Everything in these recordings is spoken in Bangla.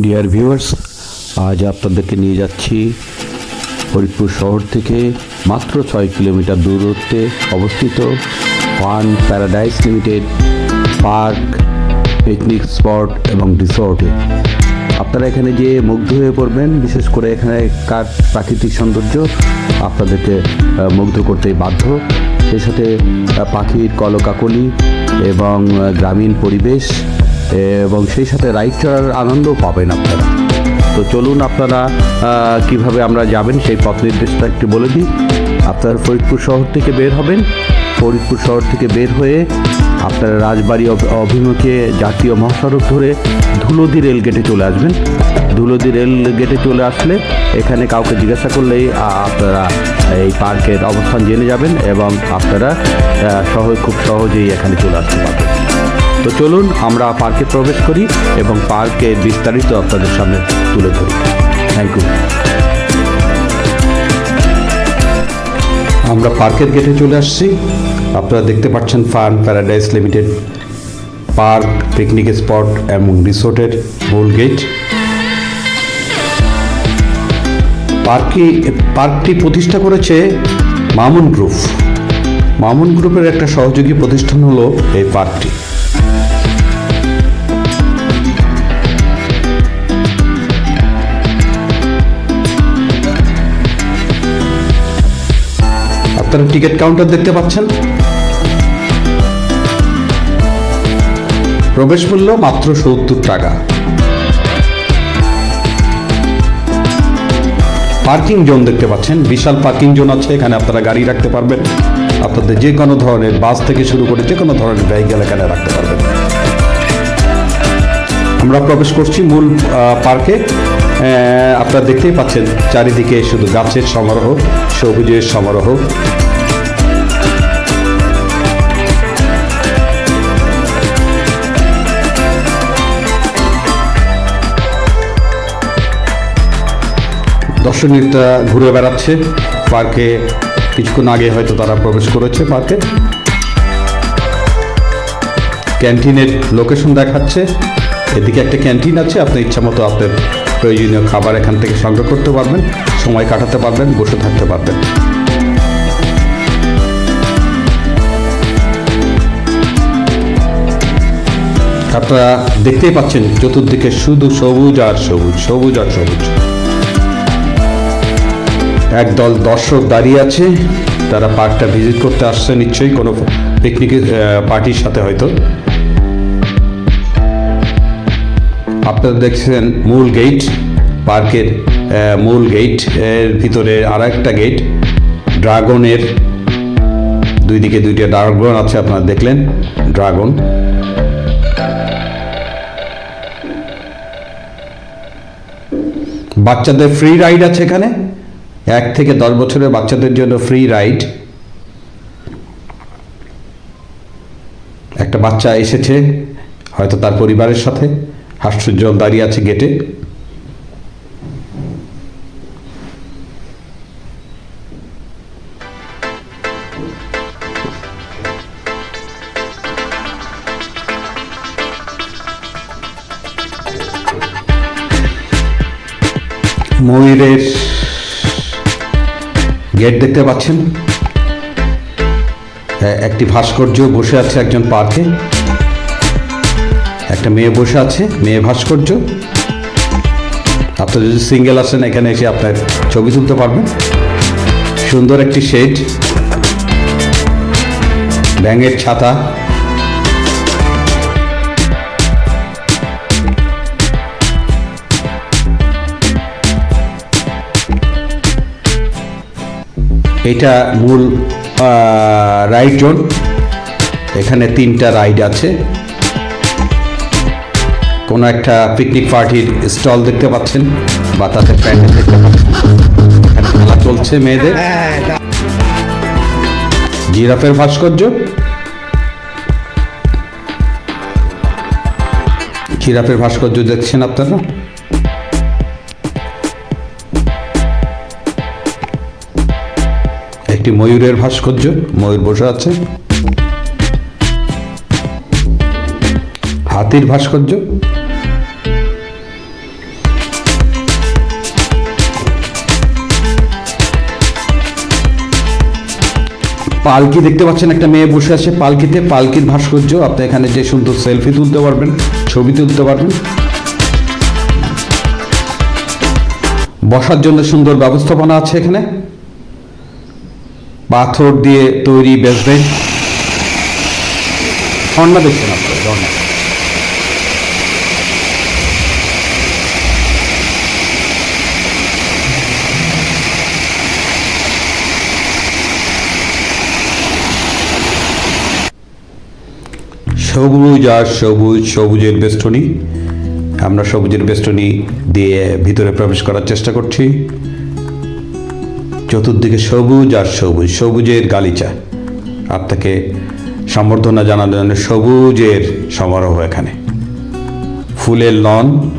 ডিয়ার ভিউয়ার্স আজ আপনাদেরকে নিয়ে যাচ্ছি ফরিদপুর শহর থেকে মাত্র ছয় কিলোমিটার দূরত্বে অবস্থিত fun paradise limited park, picnic spot এবং রিসর্টে। আপনারা এখানে যে মুগ্ধ হয়ে পড়বেন, বিশেষ করে এখানে কার প্রাকৃতিক সৌন্দর্য আপনাদেরকে মুগ্ধ করতেই বাধ্য। সেই সাথে পাখির কলকাকলি এবং গ্রামীণ পরিবেশ এবং সেই সাথে রাইড চড়ার আনন্দও পাবেন আপনারা। তো চলুন আপনারা কীভাবে আমরা যাবেন সেই পথ নির্দেশটা একটু বলে দিই। আপনারা ফরিদপুর শহর থেকে বের হবেন। ফরিদপুর শহর থেকে বের হয়ে আপনারা রাজবাড়ি অভ- অভিমুখে জাতীয় মহাসড়ক ধরে ধুলদি রেল গেটে চলে আসবেন। ধুলদি রেল গেটে চলে আসলে এখানে কাউকে জিজ্ঞাসা করলেই আপনারা এই পার্কের অবস্থান জেনে যাবেন এবং আপনারা আহ, সহ খুব সহজেই এখানে চলে আসতে পারবেন। তো চলুন আমরা পার্কে প্রবেশ করি এবং পার্কের বিস্তারিত আপনাদের সামনে তুলে ধরি। থ্যাংক ইউ আমরা পার্কের গেটে চলে আসছি। আপনারা দেখতে পাচ্ছেন fun paradise limited. Park, picnic spot এবং রিসোর্টের মূল গেট। পার্কটি পার্কটি প্রতিষ্ঠা করেছে মামুন গ্রুপ। মামুন গ্রুপের একটা সহযোগী প্রতিষ্ঠান হলো এই পার্কটি। টিকিট কাউন্টার দেখতে পাচ্ছেন। প্রবেশ মূল্য মাত্র সত্তর টাকা। পার্কিং জোন দেখতে পাচ্ছেন। বিশাল পার্কিং জোন আছে, এখানে আপনারা গাড়ি রাখতে পারবেন। আপনাদের যে কোনো ধরনের বাস থেকে শুরু করে যে কোনো ধরনের ভেহিকেল এখানে রাখতে পারবেন। আমরা প্রবেশ করছি মূল পার্কে আপনারা দেখতেই পাচ্ছেন, চারিদিকে শুধু গাছের সমারোহ, সবুজের সমারোহ। দর্শনীয়রা ঘুরে বেড়াচ্ছে। পার্কে কিছুক্ষণ আগে হয়তো তারা প্রবেশ করেছে পার্কে। ক্যান্টিনের লোকেশন দেখাচ্ছে। এদিকে একটা ক্যান্টিন আছে, আপনি ইচ্ছা মতো আপনার প্রয়োজনীয় খাবার এখান থেকে সংগ্রহ করতে পারবেন, সময় কাটাতে পারবেন, বসে থাকতে পারবেন। আপনারা দেখতেই পাচ্ছেন, চতুর্দিকে শুধু সবুজ আর সবুজ সবুজ আর সবুজ। একদল দর্শক দাঁড়িয়ে আছে। তারা পার্কটা ভিজিট করতে আসছে নিশ্চয়ই, কোনো পিকনিক পার্টির সাথে হয়তো। আপনারা দেখছেন মূল গেট পার্কের মূল গেটের ভিতরে আর একটা গেট ড্রাগনের দুই দিকে দুইটা ড্রাগন আছে, আপনারা দেখলেন ড্রাগন বাচ্চাদের ফ্রি রাইড আছে এখানে। এক থেকে দশ বছরের বাচ্চাদের জন্য ফ্রি রাইড একটা বাচ্চা এসেছে, হয়তো তার পরিবারের সাথে হাস্যজ্জ্বল দাঁড়িয়ে আছে গেটে ময়ূরের গেট দেখতে পাচ্ছেন? এ- একটি ভাস্কর্য বসে আছে একজন পার্কে। একটা মেয়ে বসে আছে, মেয়ে ভাস্কর্য। আপনার যদি সিঙ্গেল আসেন, এখানে এসে আপনার ছবি তুলতে পারবেন। সুন্দর একটি শেড। ব্যাঙের ছাতা। এটা মূল রাইড জোন এখানে তিনটা রাইড আছে। কোনো একটা পিকনিক পার্টির স্টল দেখতে পাচ্ছেন, বা তাদের প্যান্ডেল দেখতে পাচ্ছেন। খেলা চলছে মেয়েদের। জিরাফের ভাস্কর্য। জিরাফের ভাস্কর্য দেখছেন আপনারা? একটি ময়ূরের ভাস্কর্য, ময়ূর বসে আছে। হাতির ভাস্কর্য। পালকি দেখতে পাচ্ছেন, একটা মেয়ে বসে আছে পালকিতে। পালকির ভাস্কর্য, আপনি এখানে যে সুন্দর সেলফি তুলতে পারবেন, ছবি তুলতে পারবেন। বসার জন্য সুন্দর ব্যবস্থাপনা আছে এখানে। পাথর দিয়ে তৈরি বেসবেন্ট ঝর্ণা দেখছেন আপনারা ঝর্ণা সবুজ আর সবুজ সবুজের বেষ্টনী। আমরা সবুজের বেষ্টনী দিয়ে ভিতরে প্রবেশ করার চেষ্টা করছি। চতুর্দিকে সবুজ আর সবুজ, সবুজের গালিচা। আপনাকে সম্বর্ধনা জানানোর জন্য সবুজের সমারোহ এখানে। ফুলের লন।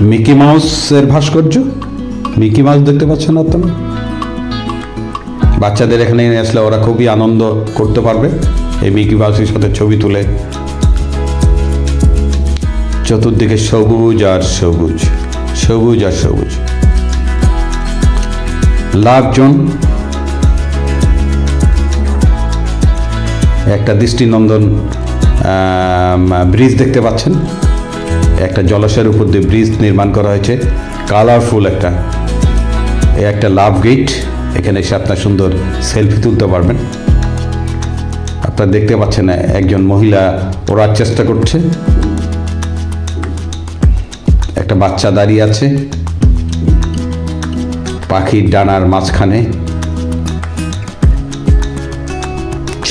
মিকি মাউসের ভাস্কর্য? মিকি মাউস দেখতে পাচ্ছেন আপনারা? বাচ্চাদের এখানে নিয়ে আসলে ওরা খুবই আনন্দ করতে পারবে। এই মিকি মাউসের সাথে ছবি তুলে। চতুর্দিকে সবুজ আর সবুজ সবুজ আর সবুজ। লাভ জোন একটা দৃষ্টিনন্দন ব্রিজ দেখতে পাচ্ছেন। একটা জলাশয়ের উপর দিয়ে ব্রিজ নির্মাণ করা হয়েছে। কালারফুল একটা একটা লাভ গেট। এখানে এসে আপনার সুন্দর সেলফি তুলতে পারবেন। আপনারা দেখতে পাচ্ছেন একজন মহিলা ওড়ার চেষ্টা করছে। একটা বাচ্চা দাঁড়িয়ে আছে। পাখির ডানার মাঝখানে।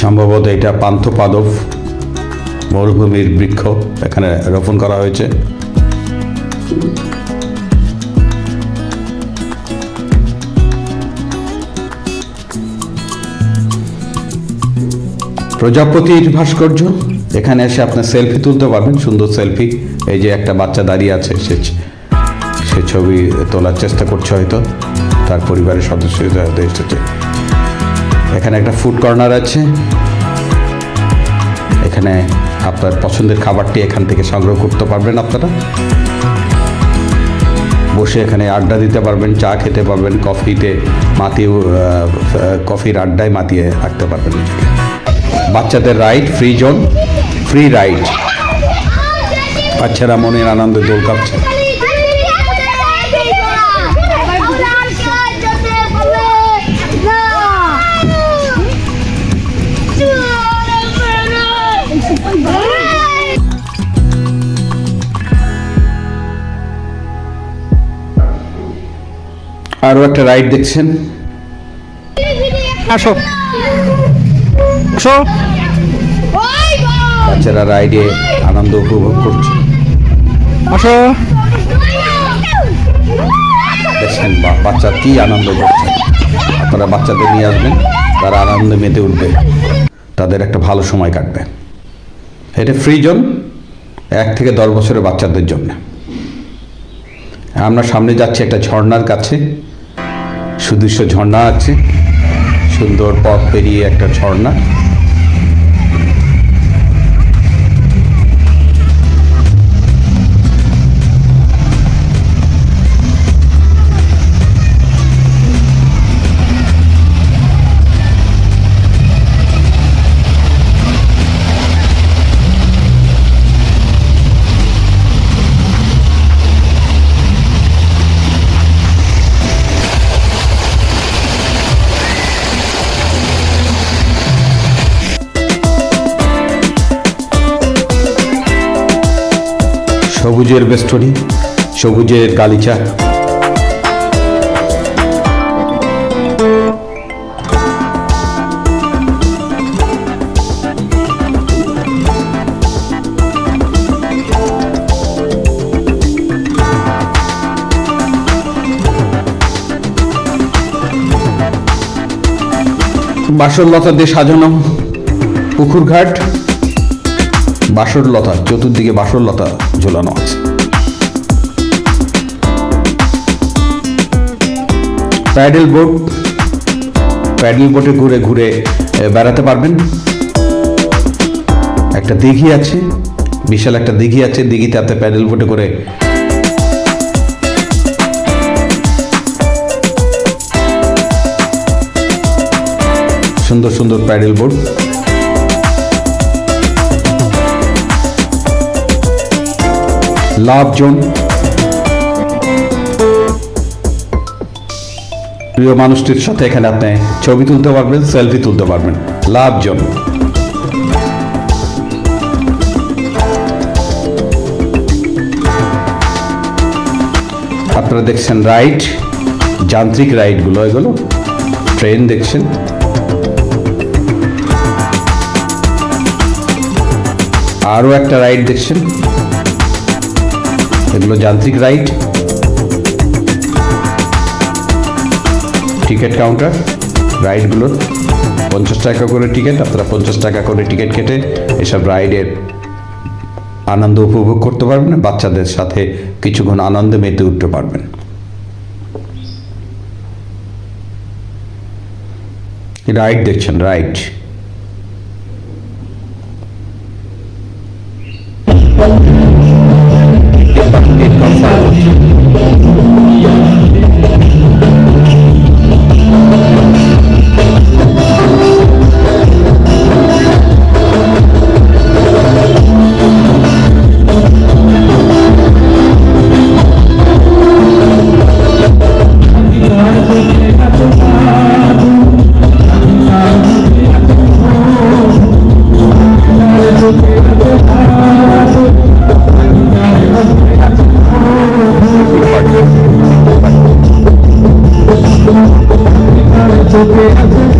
সম্ভবত এটা পান্থপাদব মরুভূমির বৃক্ষ, এখানে রোপণ করা হয়েছে। প্রজাপতির ভাস্কর্য। এখানে এসে আপনার সেলফি তুলতে পারবেন, সুন্দর সেলফি এই যে একটা বাচ্চা দাঁড়িয়ে আছে, সে সে ছবি তোলার চেষ্টা করছে হয়তো, তার পরিবারের সদস্যরা হয়তো এসেছে। এখানে একটা ফুড কর্নার আছে। এখানে আপনার পছন্দের খাবারটি এখান থেকে সংগ্রহ করতে পারবেন আপনারা। বসে এখানে আড্ডা দিতে পারবেন, চা খেতে পারবেন, কফিতে মাতিয়ে কফির আড্ডায় মাতিয়ে রাখতে পারবেন। বাচ্চাদের ride free zone free ride বাচ্চারা মনের আনন্দে দোল কাঁপছে। আরও একটা রাইড দেখছেন? আসো। আসো বাচ্চারা রাইডে আনন্দ উপভোগ করছে। আসো। দেখছেন বাচ্চা কি আনন্দ করছে। আপনারা বাচ্চাদের নিয়ে আসবেন, তারা আনন্দে মেতে উঠবে। তাদের একটা ভালো সময় কাটবে। এটা ফ্রি জোন এক থেকে দশ বছরের বাচ্চাদের জন্য। আমরা সামনে যাচ্ছি একটা ঝর্ণার কাছে। সুদৃশ্য ঝর্ণা আছে। সুন্দর পথ পেরিয়ে একটা ঝর্ণা। সবুজের বেষ্টনী সবুজের গালিচা। বাসরলতা দিয়ে সাজানো পুকুর ঘাট বাসরলতা, চতুর্দিকে বাসরলতা ঝোলানো আছে। প্যাডেল বোট, প্যাডেল বোটে ঘুরে ঘুরে বেড়াতে পারবেন। একটা দিঘি আছে, বিশাল একটা দিঘি আছে, দিঘিতে আপনি প্যাডেল বোটে করে সুন্দর সুন্দর প্যাডেল বোট। লাভ জোন প্রিয় মানুষটির সাথে এখানে আপনি ছবি তুলতে পারবেন সেলফি তুলতে পারবেন। লাভ জোন আপনারা দেখছেন রাইড, যান্ত্রিক রাইডগুলো, এগুলো? ট্রেন দেখছেন? আরও একটা রাইড দেখছেন? এগুলো যান্ত্রিক রাইড টিকিট কাউন্টার, রাইডগুলোর। পঞ্চাশ টাকা করে টিকিট, আপনারা পঞ্চাশ টাকা করে টিকিট কেটে এসব রাইডের আনন্দ উপভোগ করতে পারবেন, বাচ্চাদের সাথে কিছুক্ষণ আনন্দে মেতে উঠতে পারবেন। রাইড দেখছেন, রাইড। to be